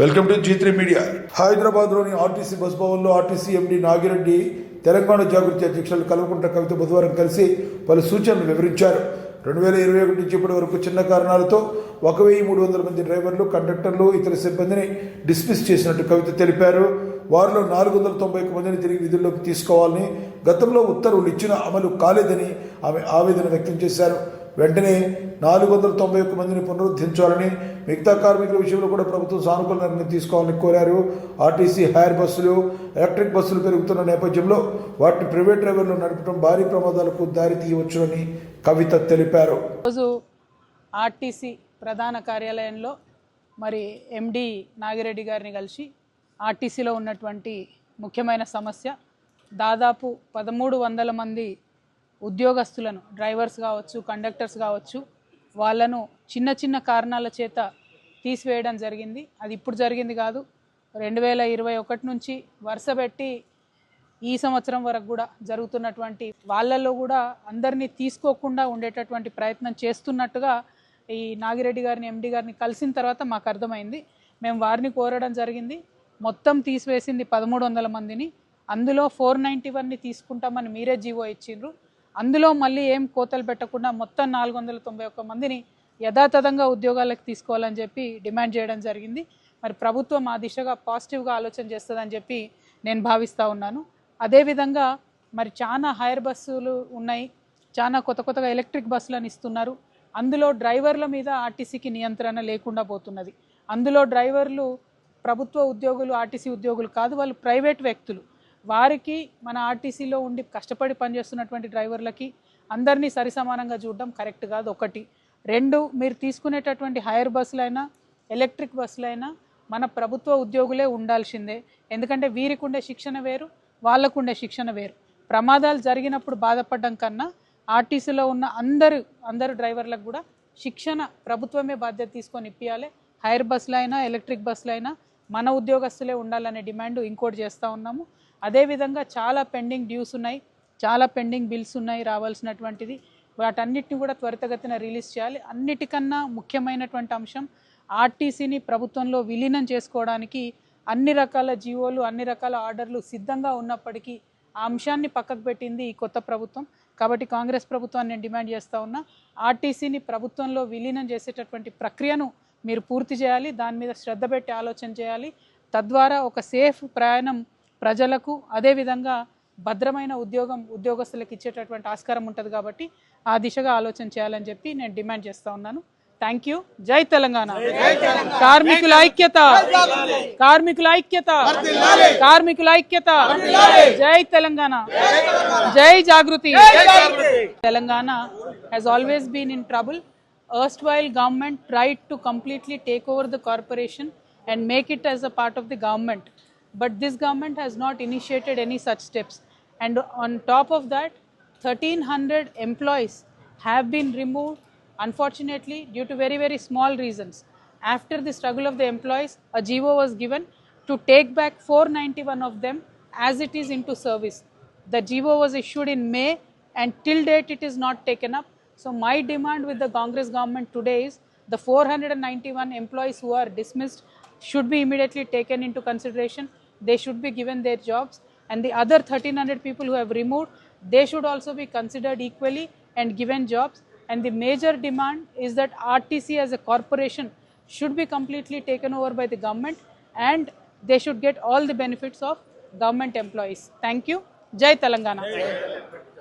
Welcome to G three media. హైదరాబాద్లోని RTC bus భవన్లో RTC MD Nagireddy Telangana Jagruthi అధ్యక్షులు కల్వకుంట్ల కవిత బుధవారం కలిసి పలు సూచనలు వివరించారు. రెండు వేల ఇరవై ఒకటి నుంచి ఇప్పటి వరకు చిన్న కారణాలతో ఒక వెయ్యి మూడు వందల మంది డ్రైవర్లు కండక్టర్లు ఇతర సిబ్బందిని డిస్మిస్ చేసినట్టు కవిత తెలిపారు. వారిలో నాలుగు వందల తొంభై ఒక్క మందిని తిరిగి విధుల్లోకి తీసుకోవాలని గతంలో ఉత్తర్వులు ఇచ్చిన అమలు కాలేదని ఆమె ఆవేదన వ్యక్తం చేశారు. వెంటనే నాలుగు వందల తొంభై ఒక్క మందిని పునరుద్ధరించాలని మిగతా కార్మికుల విషయంలో కూడా ప్రభుత్వం సానుకూల నిర్ణయం తీసుకోవాలని కోరారు. ఆర్టీసీ హైర్ బస్సులు ఎలక్ట్రిక్ బస్సులు పెరుగుతున్న నేపథ్యంలో వాటిని ప్రైవేట్ డ్రైవర్లు నడపడం భారీ ప్రమాదాలకు దారి తీయవచ్చునని కవిత తెలిపారు. రోజు ఆర్టీసీ ప్రధాన కార్యాలయంలో మరి ఎండి నాగిరెడ్డి గారిని కలిసి ఆర్టీసీలో ఉన్నటువంటి ముఖ్యమైన సమస్య దాదాపు పదమూడు వందల మంది ఉద్యోగస్తులను డ్రైవర్స్ కావచ్చు కండక్టర్స్ కావచ్చు వాళ్ళను చిన్న చిన్న కారణాల చేత తీసివేయడం జరిగింది. అది ఇప్పుడు జరిగింది కాదు. రెండు వేల ఇరవై ఒకటి నుంచి వరుస పెట్టి ఈ సంవత్సరం వరకు కూడా జరుగుతున్నటువంటి వాళ్ళల్లో కూడా అందరినీ తీసుకోకుండా ఉండేటటువంటి ప్రయత్నం చేస్తున్నట్టుగా ఈ నాగిరెడ్డి గారిని ఎండి గారిని కలిసిన తర్వాత మాకు అర్థమైంది. మేము వారిని కోరడం జరిగింది. మొత్తం తీసివేసింది పదమూడు వందల మందిని. అందులో ఫోర్ నైంటీ వన్ని తీసుకుంటామని మీరే జీవో ఇచ్చిండ్రు. అందులో మళ్ళీ ఏం కోతలు పెట్టకుండా మొత్తం నాలుగు వందల తొంభై ఒక్క మందిని యథాతథంగా ఉద్యోగాలకు తీసుకోవాలని చెప్పి డిమాండ్ చేయడం జరిగింది. మరి ప్రభుత్వం ఆ దిశగా పాజిటివ్గా ఆలోచన చేస్తుందని చెప్పి నేను భావిస్తూ ఉన్నాను. అదేవిధంగా మరి చాలా హైర్ బస్సులు ఉన్నాయి. చాలా కొత్త కొత్తగా ఎలక్ట్రిక్ బస్సులను ఇస్తున్నారు. అందులో డ్రైవర్ల మీద ఆర్టీసీకి నియంత్రణ లేకుండా పోతున్నది. అందులో డ్రైవర్లు ప్రభుత్వ ఉద్యోగులు ఆర్టీసీ ఉద్యోగులు కాదు వాళ్ళు ప్రైవేట్ వ్యక్తులు. వారికి మన ఆర్టీసీలో ఉండి కష్టపడి పనిచేస్తున్నటువంటి డ్రైవర్లకి అందరినీ సరిసమానంగా చూడడం కరెక్ట్ కాదు ఒకటి. రెండు మీరు తీసుకునేటటువంటి హైర్ బస్సులైనా ఎలక్ట్రిక్ బస్సులైనా మన ప్రభుత్వ ఉద్యోగులే ఉండాల్సిందే. ఎందుకంటే వీరికి ఉండే శిక్షణ వేరు వాళ్ళకు ఉండే శిక్షణ వేరు. ప్రమాదాలు జరిగినప్పుడు బాధపడడం కన్నా ఆర్టీసీలో ఉన్న అందరు అందరు డ్రైవర్లకు కూడా శిక్షణ ప్రభుత్వమే బాధ్యత తీసుకొని ఇప్పియాలి. హైర్ బస్సులైనా ఎలక్ట్రిక్ బస్సులైనా మన ఉద్యోగస్తులే ఉండాలనే డిమాండ్ ఇంకోటి చేస్తూ ఉన్నాము. అదేవిధంగా చాలా పెండింగ్ డ్యూస్ ఉన్నాయి చాలా పెండింగ్ బిల్స్ ఉన్నాయి రావాల్సినటువంటిది. వాటన్నిటిని కూడా త్వరితగతిన రిలీజ్ చేయాలి. అన్నిటికన్నా ముఖ్యమైనటువంటి అంశం ఆర్టీసీని ప్రభుత్వంలో విలీనం చేసుకోవడానికి అన్ని రకాల జీవోలు అన్ని రకాల ఆర్డర్లు సిద్ధంగా ఉన్నప్పటికీ ఆ అంశాన్ని పక్కకు పెట్టింది ఈ కొత్త ప్రభుత్వం. కాబట్టి కాంగ్రెస్ ప్రభుత్వాన్ని నేను డిమాండ్ చేస్తూ ఉన్నా ఆర్టీసీని ప్రభుత్వంలో విలీనం చేసేటటువంటి ప్రక్రియను మీరు పూర్తి చేయాలి. దాని మీద శ్రద్ధ పెట్టి ఆలోచన చేయాలి. తద్వారా ఒక సేఫ్ ప్రయాణం ప్రజలకు అదేవిధంగా భద్రమైన ఉద్యోగం ఉద్యోగస్తులకు ఇచ్చేటటువంటి ఆస్కారం ఉంటుంది కాబట్టి ఆ దిశగా ఆలోచన చేయాలని చెప్పి నేను డిమాండ్ చేస్తూ ఉన్నాను. థ్యాంక్ యూ జై తెలంగాణ. కార్మికుల ఐక్యత. కార్మికుల ఐక్యత. కార్మికుల ఐక్యత. జై తెలంగాణ. జై Jagruthi. Telangana has always been in trouble. Erstwhile government tried to completely take over the corporation and make it as a part of the government. But this government has not initiated any such steps. And on top of that 1300 employees have been removed unfortunately due to very very small reasons. After the struggle of the employees a GO was given to take back 491 of them as it is into service. The GO was issued in May and till date it is not taken up. So my demand with the Congress government today is the 491 employees who are dismissed should be immediately taken into consideration. They should be given their jobs. And the other 1300 people who have removed, they should also be considered equally and given jobs. And the major demand is that RTC as a corporation should be completely taken over by the government and they should get all the benefits of government employees. Thank you. Jai Telangana.